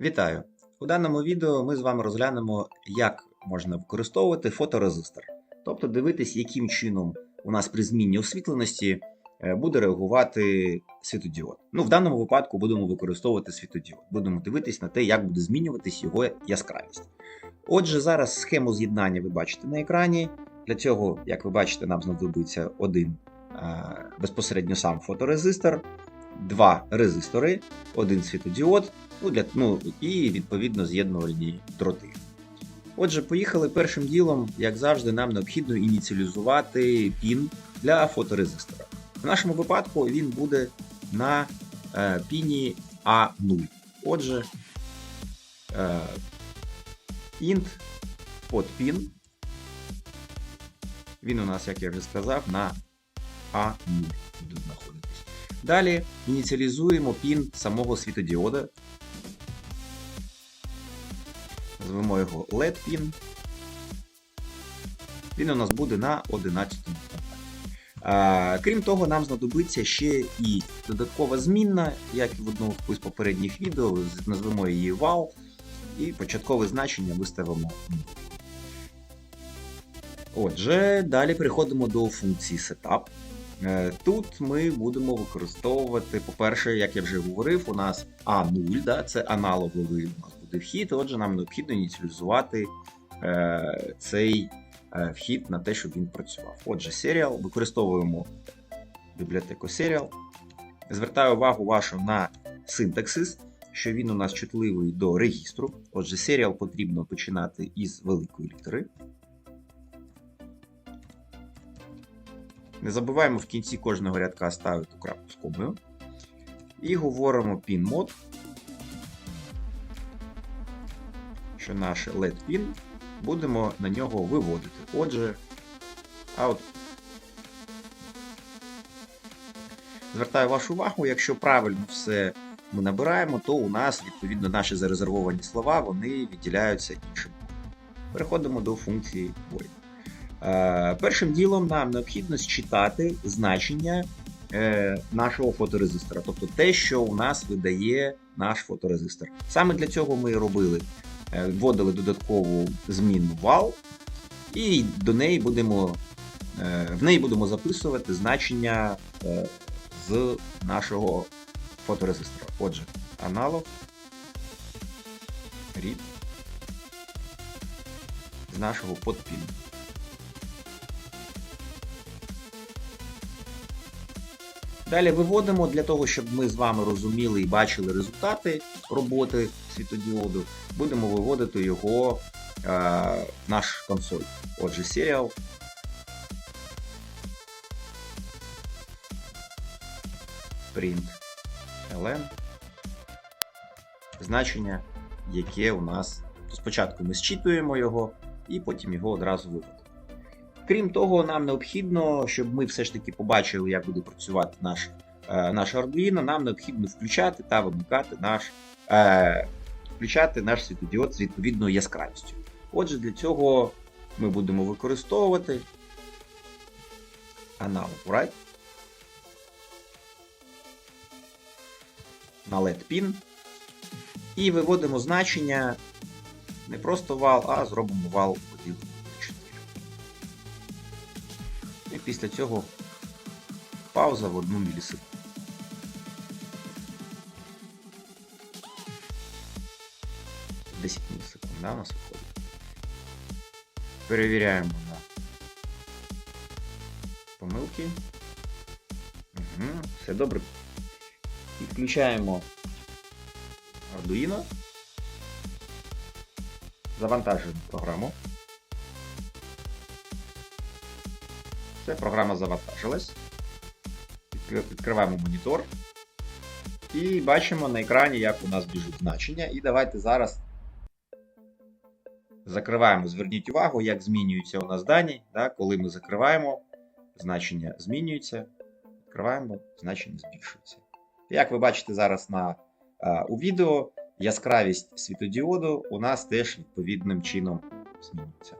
Вітаю! У даному відео ми з вами розглянемо, як можна використовувати фоторезистор. Тобто дивитись, яким чином у нас при зміні освітленості е, буде реагувати світодіод. Ну, в даному випадку будемо використовувати світодіод. Будемо дивитись на те, як буде змінюватись його яскравість. Отже, зараз схему з'єднання ви бачите на екрані. Для цього, як ви бачите, нам знадобиться один е, безпосередньо сам фоторезистор, два резистори, один світодіод ну, для, ну, і відповідно з'єднувальні дроти. Отже, поїхали першим ділом, як завжди, нам необхідно ініціалізувати пін для фоторезистора. В нашому випадку він буде на е, піні А0. Отже, е, int под пін. Він у нас, як я вже сказав, на А0 буде знаходитись. Далі ініціалізуємо пін самого світодіода. Назвемо його LED пін. Він у нас буде на 11 а, Крім того, нам знадобиться ще і додаткова змінна, як і в одному з попередніх відео, назвемо її val, і початкове значення виставимо. Отже, далі переходимо до функції setup. Е, Тут ми будемо використовувати, по-перше, як я вже говорив, у нас А0, да, це аналоговий у нас буде вхід, отже, нам необхідно ініціалізувати е, цей е, вхід на те, щоб він працював. Отже, серіал, використовуємо бібліотеку Serial. Звертаю увагу вашу на синтаксис, що він у нас чутливий до регістру. Отже, серіал потрібно починати із великої літери. Не забуваємо в кінці кожного рядка ставити крапку з комою. І говоримо pin mode, що наш LED pin будемо на нього виводити. Отже, out. Звертаю вашу увагу, якщо правильно все ми набираємо, то у нас, відповідно, наші зарезервовані слова вони відділяються іншим. Переходимо до функції void. Е, Першим ділом нам необхідно считати значення е, нашого фоторезистора, тобто те, що у нас видає наш фоторезистор. Саме для цього ми робили, е, вводили додаткову змінну val, і до неї будемо, в неї будемо записувати значення з нашого фоторезистора. Отже, аналог read з нашого подпіну. Далі виводимо для того, щоб ми з вами розуміли і бачили результати роботи світодіоду, будемо виводити його е, наш консоль. Отже, serial. Print ln. Значення, яке у нас. Спочатку ми зчитуємо його і потім його одразу виводимо. Крім того, нам необхідно, щоб ми все ж таки побачили, як буде працювати наш е, наш Arduino, нам необхідно включати та вимикати наш е, включати наш світодіод з відповідною яскравістю. Отже, для цього ми будемо використовувати аналог right на LED pin і виводимо значення не просто вал, а зробимо вал поділити. І після цього пауза в 1 мілісекунду. Мілісекунд, да, у нас виходить. Перевіряємо на помилки. Угу, все добре. Підключаємо Arduino. Завантажуємо програму. Все, програма завантажилась. Відкриваємо монітор. І бачимо на екрані, як у нас біжуть значення. І давайте зараз закриваємо. Зверніть увагу, як змінюються у нас дані. Да? Коли ми закриваємо, значення змінюються. Відкриваємо, значення збільшується. Як ви бачите зараз на, а, у відео, яскравість світодіоду у нас теж відповідним чином змінюється.